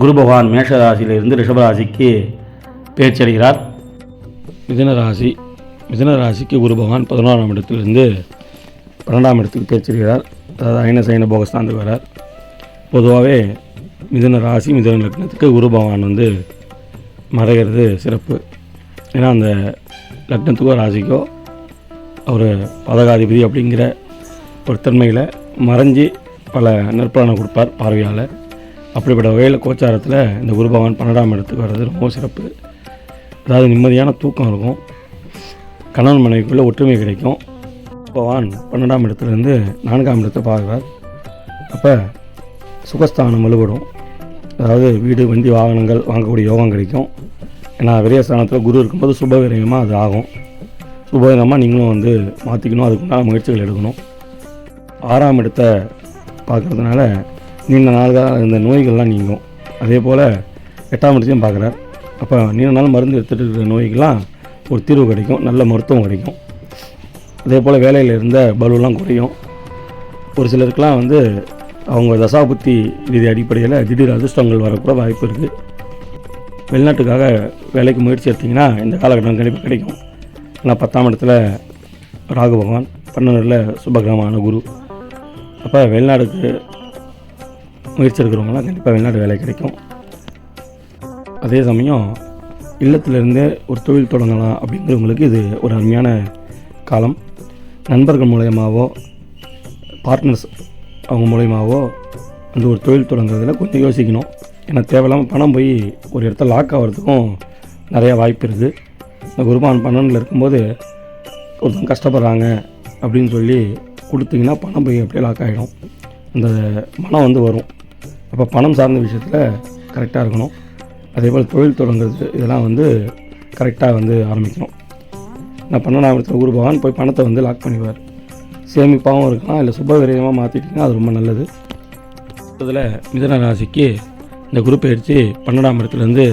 குரு பகவான் மேஷராசியிலிருந்து ரிஷபராசிக்கு பேச்சடைகிறார். மிதனராசி மிதனராசிக்கு ராசிக்கு குரு பகவான் பதினோராம் இடத்திலிருந்து பன்னெண்டாம் இடத்துக்கு பேச்சடைகிறார். அதாவது ஐன சைன போகஸ்தாந்துக்கு வரார். பொதுவாகவே மிதன ராசி மிதன லக்னத்துக்கு குரு பகவான் வந்து மறைகிறது சிறப்பு. ஏன்னா அந்த லக்னத்துக்கோ ராசிக்கோ அவர் பதகாதிபதி அப்படிங்கிற ஒரு தன்மையில் மறைஞ்சி பல நற்பலனை கொடுப்பார் பார்வையால் அப்படிப்பட்ட வகையில் கோச்சாரத்தில் இந்த குரு பகவான் பன்னெண்டாம் இடத்துக்கு வர்றது ரொம்ப சிறப்பு. அதாவது நிம்மதியான தூக்கம் இருக்கும். கணவன் மனைவிக்குள்ளே ஒற்றுமை கிடைக்கும். பகவான் பன்னெண்டாம் இடத்துலேருந்து நான்காம் இடத்தை பார்க்குறார் அப்போ சுகஸ்தானம் வலுப்படும். அதாவது வீடு வண்டி வாகனங்கள் வாங்கக்கூடிய யோகம் கிடைக்கும். ஏன்னா விரயஸ்தானத்தில் குரு இருக்கும்போது சுபவீரகமாக அது ஆகும். சுபவிரமாக நீங்களும் வந்து மாற்றிக்கணும் அதுக்குண்டான முயற்சிகள் எடுக்கணும். ஆறாம் இடத்தை பார்க்குறதுனால நீண்ட நாள்கால இந்த நோய்கள்லாம் நீங்கும். அதே போல் எட்டாம் இடத்தையும் பார்க்குறார் அப்போ நீண்ட நாள் மருந்து எடுத்துகிட்டு இருக்கிற நோய்க்கெலாம் ஒரு தீர்வு கிடைக்கும். நல்ல மருத்துவம் கிடைக்கும். அதே போல் வேலையில் இருந்த பலுலாம் குறையும். ஒரு சிலருக்கெலாம் வந்து அவங்க தசாபுத்தி விதி அடிப்படையில் திடீர் அதிர்ஷ்டங்கள் வரக்கூட வாய்ப்பு இருக்குது வெளிநாட்டுக்காக வேலைக்கு முயற்சி எடுத்திங்கன்னா இந்த காலகட்டம் கண்டிப்பாக கிடைக்கும். ஆனால் பத்தாம் இடத்துல ராகு பகவான் பன்னெண்டில் சுபகிரமான குரு. அப்போ வெளிநாடுக்கு முயற்சி எடுக்கிறவங்களாம் கண்டிப்பாக வெளிநாட்டு வேலை கிடைக்கும். அதே சமயம் இல்லத்திலிருந்தே ஒரு தொழில் தொடங்கலாம் அப்படிங்கிறவங்களுக்கு இது ஒரு அருமையான காலம். நண்பர்கள் மூலயமாவோ பார்ட்னர்ஸ் அவங்க மூலயமாவோ அந்த ஒரு தொழில் தொடங்குறதுல கொஞ்சம் யோசிக்கணும். ஏன்னா தேவையில்லாமல் பணம் போய் ஒரு இடத்துல லாக் ஆகிறதுக்கும் நிறையா வாய்ப்பு இருக்குது இந்த குருபான் பன்னெண்டில் இருக்கும்போது ஒருத்தன் கஷ்டப்படுறாங்க அப்படின்னு சொல்லி கொடுத்தீங்கன்னா பணம் போய் அப்படியே லாக் ஆகிடும் அந்த மனம் வந்து வரும். அப்போ பணம் சார்ந்த விஷயத்தில் கரெக்டாக இருக்கணும். அதே போல் தொழில் தொடங்குறது இதெல்லாம் வந்து கரெக்டாக வந்து ஆரம்பிக்கணும். நான் பன்னெண்டாம் இடத்துல குரு பகவான் போய் பணத்தை வந்து லாக் பண்ணிடுவார். சேமிப்பாகவும் இருக்கலாம் இல்லை சுப விரயமாக மாற்றிட்டிங்கன்னா அது ரொம்ப நல்லது. இதில் மிதன ராசிக்கு இந்த குரு பயிற்சி பன்னெண்டாம் இடத்துலேருந்து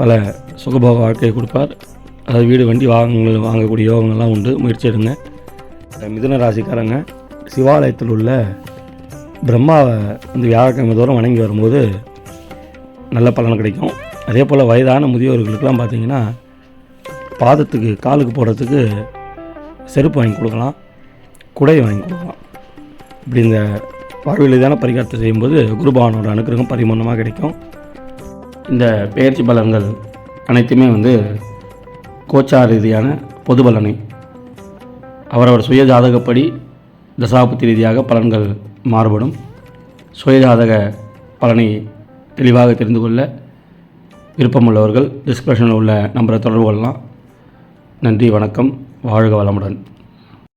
பல சுகபோக வாழ்க்கையை கொடுப்பார். அதாவது வீடு வண்டி வாகனங்கள் வாங்கக்கூடிய யோகங்கள்லாம் உண்டு. முயற்சி எடுங்க. மிதுன ராசிக்காரங்க சிவாலயத்தில் உள்ள பிரம்மாவை வந்து வியாழக்கிழமை தோறும் வணங்கி வரும்போது நல்ல பலன் கிடைக்கும். அதே போல் வயதான முதியோர்களுக்கெல்லாம் பார்த்தீங்கன்னா பாதத்துக்கு காலுக்கு போடுறதுக்கு செருப்பு வாங்கி கொடுக்கலாம். குடை வாங்கி கொடுக்கலாம். இப்படி இந்த பார்வையிலான பரிகாரத்தை செய்யும்போது குருபவானோட அனுக்கிரகம் பரிமாணமாக கிடைக்கும். இந்த பெயர்ச்சி பலன்கள் அனைத்துமே வந்து கோச்சார ரீதியான பொது பலனை அவரவர் சுய ஜாதகப்படி தசாபுத்தி ரீதியாக பலன்கள் மாறுபடும். சுயஜாதக பலனை தெளிவாக தெரிந்து கொள்ள விருப்பமுள்ளவர்கள் டிஸ்கிரிப்ஷனில் உள்ள நம்பரை தொடர்பு கொள்ளலாம். நன்றி வணக்கம். வாழ்க வளமுடன்.